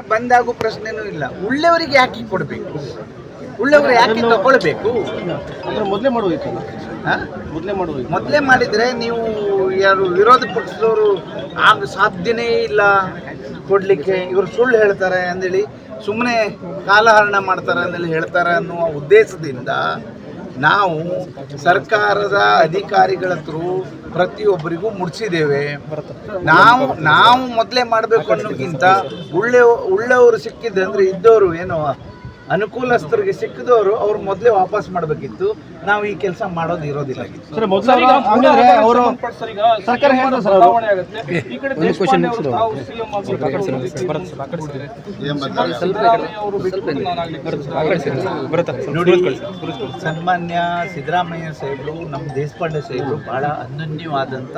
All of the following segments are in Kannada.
ಬಂದಾಗೋ ಪ್ರಶ್ನೆನೂ ಇಲ್ಲ. ಉಳ್ಳವರಿಗೆ ಯಾಕೆ ಕೊಡಬೇಕು? ಉಳ್ಳವರು ಯಾಕೆ ತಗೊಳ್ಬೇಕು? ಅಂದ್ರೆ ಮೊದಲೇ ಮಾಡಬೇಕು ಹಾ? ಮೊದಲೇ ಮಾಡಬೇಕು ಮೊದಲೇ ಮಾಡಿದರೆ ನೀವು ಯಾರು ವಿರೋಧ ಪಕ್ಷದವರು ಆಗ ಸಾಧ್ಯನೇ ಇಲ್ಲ ಕೊಡಲಿಕ್ಕೆ. ಇವರು ಸುಳ್ಳು ಹೇಳ್ತಾರೆ ಅಂದೇಳಿ ಸುಮ್ಮನೆ ಕಾಲಹರಣ ಮಾಡ್ತಾರೆ ಅಂದೇಳಿ ಹೇಳ್ತಾರೆ ಅನ್ನುವ ಉದ್ದೇಶದಿಂದ ನಾವು ಸರ್ಕಾರದ ಅಧಿಕಾರಿಗಳ ಹತ್ರ ಪ್ರತಿಯೊಬ್ಬರಿಗೂ ಮುಡಿಸಿದ್ದೇವೆ. ನಾವು ನಾವು ಮೊದಲೇ ಮಾಡಬೇಕು ಅನ್ನೋಕ್ಕಿಂತ ಉಳ್ಳೆ ಉಳ್ಳವರು ಸಿಕ್ಕಿದ್ದಂದ್ರೆ ಇದ್ದವರು ಏನೋ ಅನುಕೂಲಸ್ಥರಿಗೆ ಸಿಕ್ಕಿದವರು ಅವ್ರು ಮೊದಲೇ ವಾಪಸ್ ಮಾಡಬೇಕಿತ್ತು. ನಾವು ಈ ಕೆಲಸ ಮಾಡೋದು ಇರೋದಿಲ್ಲ. ಸರ್ ಮೊದಲು ಹಂಗಂದ್ರೆ ಅವರು ಸರ್ಕಾರ ಹೇಳ್ತಾರೆ ಸರ್ ಈ ಕಡೆ ದೇಶಪಾಂಡೆ ಅವರು ತಾವು ಸಿಎಂ ನೋಡಿ ಸನ್ಮಾನ್ಯ ಸಿದ್ದರಾಮಯ್ಯ ಸಾಹೇಬರು ನಮ್ಮ ದೇಶಪಾಂಡೆ ಸಾಹೇಬರು ಬಹಳ ಅನನ್ಯವಾದಂಥ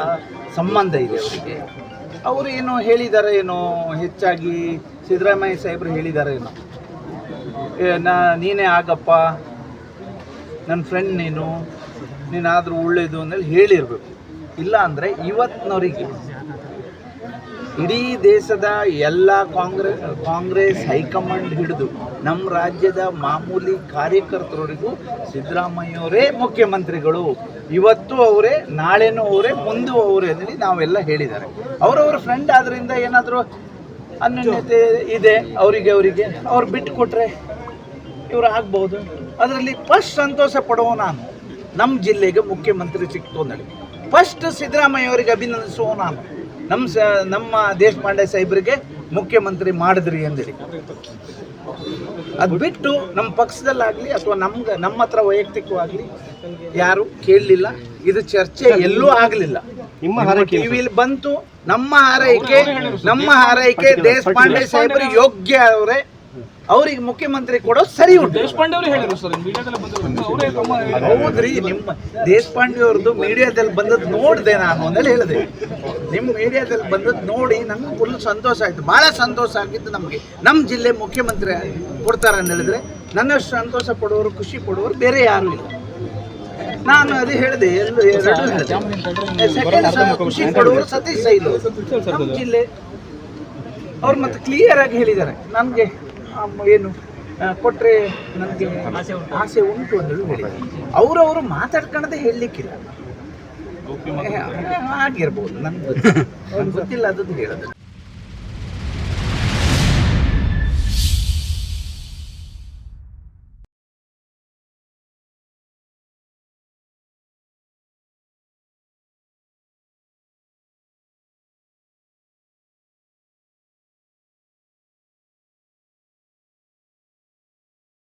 ಸಂಬಂಧ ಇದೆ ಅವರಿಗೆ. ಅವರು ಏನೋ ಹೇಳಿದ್ದಾರೆ ಏನೋ ಹೆಚ್ಚಾಗಿ ಸಿದ್ದರಾಮಯ್ಯ ಸಾಹೇಬರು ಹೇಳಿದ್ದಾರೆ ಏನೋ. ನಾ, ನೀನೇ ಆಗಪ್ಪ. ನನ್ನ ಫ್ರೆಂಡ್ ನೀನು. ನೀನಾದರೂ ಒಳ್ಳೇದು ಅಂದೇಳಿ ಹೇಳಿರಬೇಕು. ಇಲ್ಲ ಅಂದರೆ ಇವತ್ತಿನವರಿಗೆ ಇಡೀ ದೇಶದ ಎಲ್ಲ ಕಾಂಗ್ರೆಸ್ ಕಾಂಗ್ರೆಸ್ ಹೈಕಮಾಂಡ್ ಹಿಡಿದು ನಮ್ಮ ರಾಜ್ಯದ ಮಾಮೂಲಿ ಕಾರ್ಯಕರ್ತರವರಿಗೂ ಸಿದ್ದರಾಮಯ್ಯವರೇ ಮುಖ್ಯಮಂತ್ರಿಗಳು. ಇವತ್ತು ಅವರೇ, ನಾಳೆನೂ ಅವರೇ, ಮುಂದೆ ಅವರೇ ಅಂತೇಳಿ ನಾವೆಲ್ಲ ಹೇಳಿದ್ದಾರೆ. ಅವರವ್ರ ಫ್ರೆಂಡ್ ಆದ್ದರಿಂದ ಏನಾದರೂ ಅನ್ಯೋನ್ಯತೆ ಇದೆ, ಅವರಿಗೆ ಅವರಿಗೆ. ಅವ್ರು ಬಿಟ್ಟು ಕೊಟ್ರೆ ಇವರು ಆಗ್ಬೋದು. ಅದರಲ್ಲಿ ಫಸ್ಟ್ ಸಂತೋಷ ಪಡುವ ನಾನು ನಮ್ಮ ಜಿಲ್ಲೆಗೆ ಮುಖ್ಯಮಂತ್ರಿ ಸಿಕ್ತು ಅಂದೇಳಿ ಫಸ್ಟ್ ಸಿದ್ದರಾಮಯ್ಯ ಅವರಿಗೆ ಅಭಿನಂದಿಸುವ ನಾನು. ನಮ್ಮ ಸ ನಮ್ಮ ದೇಶಪಾಂಡೆ ಸಾಹೇಬರಿಗೆ ಮುಖ್ಯಮಂತ್ರಿ ಮಾಡಿದ್ರಿ ಅಂದೇಳಿ ಅದು ಬಿಟ್ಟು ನಮ್ಮ ಪಕ್ಷದಲ್ಲಾಗಲಿ ಅಥವಾ ನಮ್ಗೆ ನಮ್ಮ ಹತ್ರ ವೈಯಕ್ತಿಕವಾಗಲಿ ಯಾರು ಕೇಳಲಿಲ್ಲ. ಇದು ಚರ್ಚೆ ಎಲ್ಲೂ ಆಗಲಿಲ್ಲ. ನಿಮ್ಮ ಟಿವಿಲಿ ಬಂತು. ನಮ್ಮ ಹಾರೈಕೆ ನಮ್ಮ ಹಾರೈಕೆ ದೇಶಪಾಂಡೆ ಸಾಹೇಬರು ಯೋಗ್ಯ ಅವರೇ. ಅವ್ರಿಗೆ ಮುಖ್ಯಮಂತ್ರಿ ಕೊಡೋ ಸರಿ ಉಂಟು. ದೇಶಪಾಂಡೆ ಅವರು ಹೇಳಿದ್ರು ಸರ್ ಮೀಡಿಯಾದಲ್ಲಿ ಬಂದಿದ್ರು ಅವರೇ ತಮ್ಮ ಹೌದ್ರಿ ನಿಮ್ಮ ದೇಶಪಾಂಡೆ ಅವ್ರದ್ದು ಮೀಡಿಯಾದಲ್ಲಿ ಬಂದದ್ದು ನೋಡಿದೆ ನಾನು ಅಂದೇಳಿ ಹೇಳಿದೆ. ನಿಮ್ಮ ಮೀಡಿಯಾದಲ್ಲಿ ಬಂದದ್ದು ನೋಡಿ ನಮ್ಗೆ ಫುಲ್ ಸಂತೋಷ ಆಯ್ತು. ಭಾಳ ಸಂತೋಷ ಆಗಿತ್ತು ನಮಗೆ. ನಮ್ಮ ಜಿಲ್ಲೆ ಮುಖ್ಯಮಂತ್ರಿ ಕೊಡ್ತಾರೆ ಅಂತ ಹೇಳಿದ್ರೆ ನನ್ನಷ್ಟು ಸಂತೋಷ ಪಡುವವರು ಖುಷಿ ಪಡುವವರು ಬೇರೆ ಯಾರು ಇಲ್ಲ. ನಾನು ಅದೇ ಹೇಳಿದೆ ಎಲ್ಲೂ ಎರಡೂ ಖುಷಿ ಪಡುವವರು ಸತೀಶ್ ಸೈಲು. ನಮ್ಮ ಜಿಲ್ಲೆ. ಅವ್ರು ಮತ್ತೆ ಕ್ಲಿಯರ್ ಆಗಿ ಹೇಳಿದ್ದಾರೆ. ನನಗೆ ಏನು ಕೊಟ್ಟರೆ ಕೊಟ್ರೆ ನನಗೆ ಆಸೆ ಉಂಟು. ಅಂತ ಹೇಳಿ ಅವರವರು ಮಾತಾಡ್ಕೊಳ್ಳದೆ ಹೇಳಲಿಕ್ಕಿಲ್ಲ. ಆಗಿರ್ಬೋದು ನನ್ಗೆ ಗೊತ್ತಿಲ್ಲ. ಅದು ಹೇಳೋದು